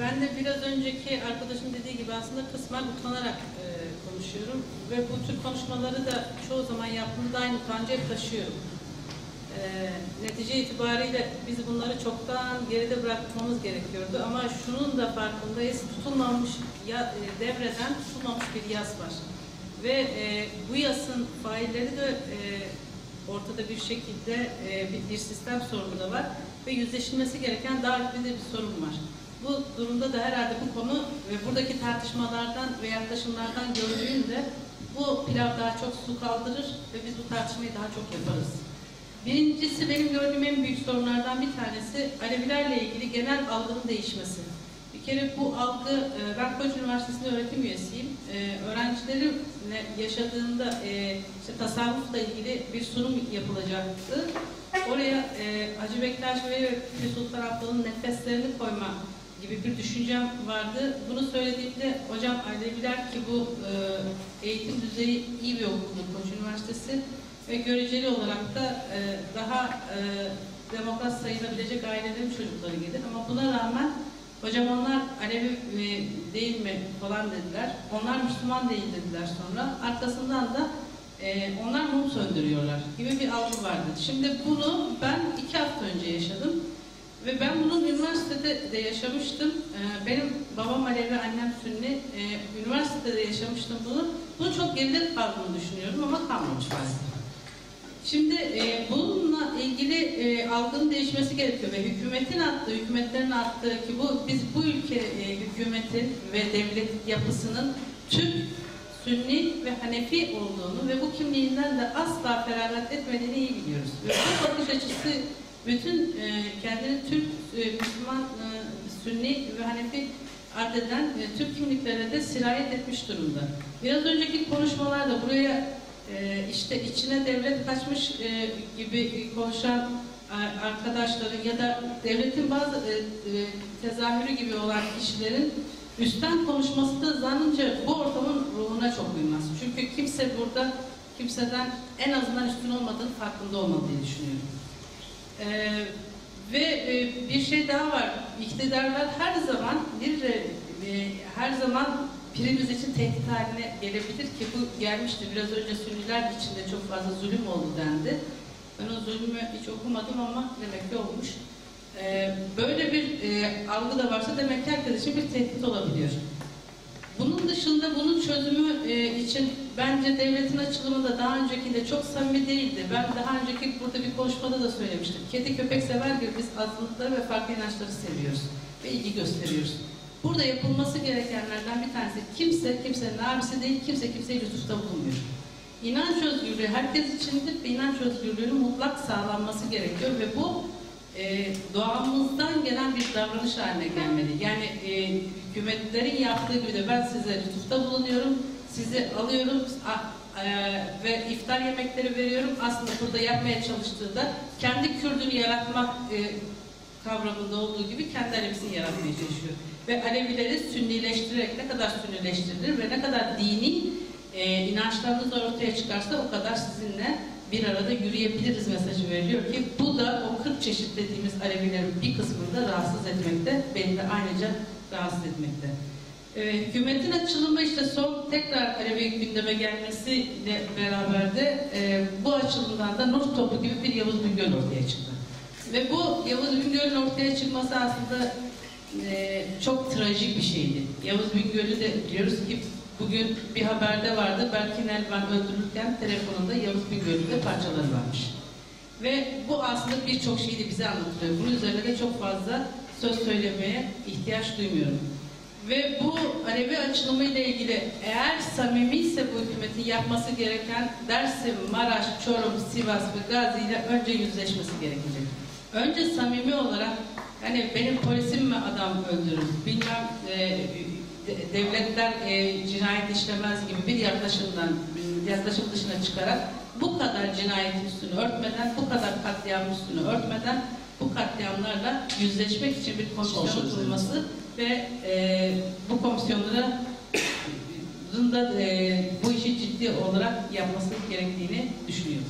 Ben de biraz önceki arkadaşın dediği gibi aslında kısmen utanarak e, konuşuyorum ve bu tür konuşmaları da çoğu zaman yaptığımda aynı utancı hep taşıyorum. E, netice itibariyle biz bunları çoktan geride bırakmamız gerekiyordu ama şunun da farkındayız, tutulmamış, ya, e, devreden tutulmamış bir yas var. Ve e, bu yasın failleri de e, ortada bir şekilde e, bir, bir sistem sorunu da var ve yüzleşilmesi gereken daha önemli bir sorun var. Bu durumda da herhalde bu konu ve buradaki tartışmalardan ve yaklaşımlardan gördüğünde bu pilav daha çok su kaldırır ve biz bu tartışmayı daha çok yaparız. Birincisi benim gördüğüm en büyük sorunlardan bir tanesi Alevilerle ilgili genel algının değişmesi. Bir kere bu algı, e, ben Koç Üniversitesi'nde öğretim üyesiyim. E, Öğrencilerimle yaşadığımda e, işte tasavvufla ilgili bir sunum yapılacaktı. Oraya Hacı Bektaş ve Sultan Abdal'ın nefeslerini koyma gibi bir düşüncem vardı. Bunu söylediğimde hocam Aleviler ki bu e, eğitim düzeyi iyi bir okuldu Koç Üniversitesi ve göreceli olarak da e, daha e, demokrat sayılabilecek ailelerin çocukları gelir. Ama buna rağmen hocam onlar Alevi e, değil mi falan dediler. Onlar Müslüman değil dediler sonra. Arkasından da e, onlar mum söndürüyorlar gibi bir algı vardı. Şimdi bunu ben iki hafta önce yaşadım. Ve ben bunu üniversitede de yaşamıştım. Ee, benim babam Alevi, annem Sünni. Ee, üniversitede de yaşamıştım bunu. Bunu çok geride kaldığını düşünüyorum ama kalmamış maalesef. Şimdi e, bununla ilgili e, algının değişmesi gerekiyor ve hükümetin attığı, hükümetlerin attığı ki bu biz bu ülke e, hükümeti ve devlet yapısının Türk, Sünni ve Hanefi olduğunu ve bu kimliğinden de asla feragat etmediğini iyi biliyoruz. Ve bu bakış açısı bütün e, kendini Türk, e, Müslüman, e, Sünni ve Hanefi addeden e, Türk kimliklerine de sirayet etmiş durumda. Biraz önceki konuşmalarda buraya e, işte içine devlet kaçmış e, gibi konuşan arkadaşların ya da devletin bazı e, e, tezahürü gibi olan kişilerin üstten konuşması da zannınca bu ortamın ruhuna çok uymaz. Çünkü kimse burada kimseden en azından üstün olmadığını farkında olmalı diye düşünüyorum. Ee, ve e, bir şey daha var. İktidarlar her zaman bir e, her zaman pirimiz için tehdit haline gelebilir ki bu gelmişti. Biraz önce Sünniler içinde çok fazla zulüm oldu dendi. Ben o zulmü hiç okumadım ama demek ki olmuş. Ee, böyle bir e, algı da varsa demek ki herkes için bir tehdit olabiliyor. Bunun dışında bunun çözümü e, için bence devletin açılımı da daha öncekinde çok samimi değildi. Ben daha önceki burada bir konuşmada da söylemiştim. Kedi köpek sever gibi biz azınlıkları ve farklı inançları seviyoruz ve ilgi gösteriyoruz. Burada yapılması gerekenlerden bir tanesi kimse kimsenin abisi değil, kimse kimseye lütufta bulunmuyor. İnanç özgürlüğü herkes içindir ve inanç özgürlüğünün mutlak sağlanması gerekiyor ve bu e, bir davranış haline gelmeli. Yani e, hükümetlerin yaptığı gibi de ben size lütufta bulunuyorum, sizi alıyorum a, e, ve iftar yemekleri veriyorum. Aslında burada yapmaya çalıştığı da kendi Kürdünü yaratmak e, kavramında olduğu gibi kendi Alevisini yaratmaya çalışıyor. Ve Alevileri sünnileştirerek ne kadar sünnileştirilir ve ne kadar dini e, inançlarınız ortaya çıkarsa o kadar sizinle bir arada yürüyebiliriz mesajı veriliyor ki bu da o 40 çeşit dediğimiz Alevilerin bir kısmını da rahatsız etmekte, beni de ayrıca rahatsız etmekte. Ee, hükümetin açılımı işte son tekrar Alevi gündeme gelmesiyle beraber de e, bu açılımdan da Nur Topu gibi bir Yavuz Bingöl ortaya çıktı. Ve bu Yavuz Bingöl'ün ortaya çıkması aslında e, çok trajik bir şeydi. Yavuz Bingöl'ü de biliyoruz ki Bugün bir haberde vardı. Berkin Elvan öldürülürken telefonunda Yavuz Bingöl'ünde parçaları varmış. Ve bu aslında birçok şeyi de bize anlatıyor. Bunun üzerine de çok fazla söz söylemeye ihtiyaç duymuyorum. Ve bu Alevi açılımı ile ilgili eğer samimi ise bu hükümetin yapması gereken Dersim, Maraş, Çorum, Sivas ve Gazi ile önce yüzleşmesi gerekecek. Önce samimi olarak hani benim polisim mi adam öldürür, bilmem e, devletler e, cinayet işlemez gibi bir yaklaşımdan yaklaşım dışına çıkarak bu kadar cinayetin üstünü örtmeden, bu kadar katliam üstünü örtmeden bu katliamlarla yüzleşmek için bir komisyon kurulması ve e, bu komisyonlara da e, bu işi ciddi olarak yapması gerektiğini düşünüyorum.